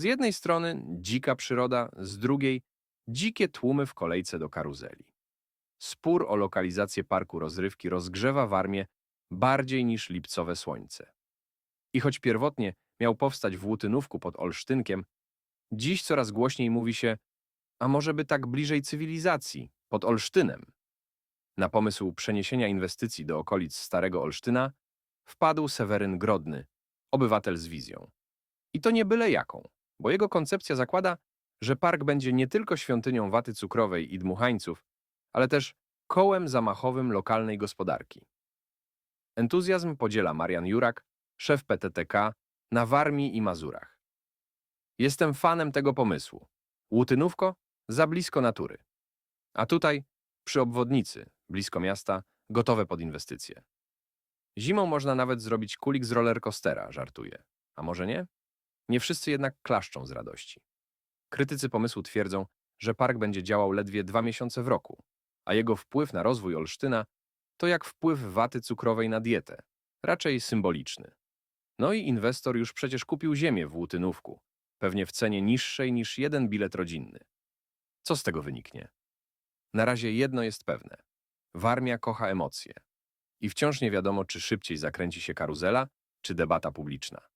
Z jednej strony dzika przyroda, z drugiej dzikie tłumy w kolejce do karuzeli. Spór o lokalizację parku rozrywki rozgrzewa Warmię bardziej niż lipcowe słońce. I choć pierwotnie miał powstać w Łutynówku pod Olsztynkiem, dziś coraz głośniej mówi się, a może by tak bliżej cywilizacji, pod Olsztynem. Na pomysł przeniesienia inwestycji do okolic Starego Olsztyna wpadł Seweryn Grodny, obywatel z wizją. I to nie byle jaką, bo jego koncepcja zakłada, że park będzie nie tylko świątynią waty cukrowej i dmuchańców, ale też kołem zamachowym lokalnej gospodarki. Entuzjazm podziela Marian Jurak, szef PTTK na Warmii i Mazurach. Jestem fanem tego pomysłu. Łutynówko za blisko natury. A tutaj, przy obwodnicy, blisko miasta, gotowe pod inwestycje. Zimą można nawet zrobić kulik z rollercoastera, żartuje. A może nie? Nie wszyscy jednak klaszczą z radości. Krytycy pomysłu twierdzą, że park będzie działał ledwie dwa miesiące w roku, a jego wpływ na rozwój Olsztyna to jak wpływ waty cukrowej na dietę, raczej symboliczny. No i inwestor już przecież kupił ziemię w Łutynówku, pewnie w cenie niższej niż jeden bilet rodzinny. Co z tego wyniknie? Na razie jedno jest pewne. Warmia kocha emocje. I wciąż nie wiadomo, czy szybciej zakręci się karuzela, czy debata publiczna.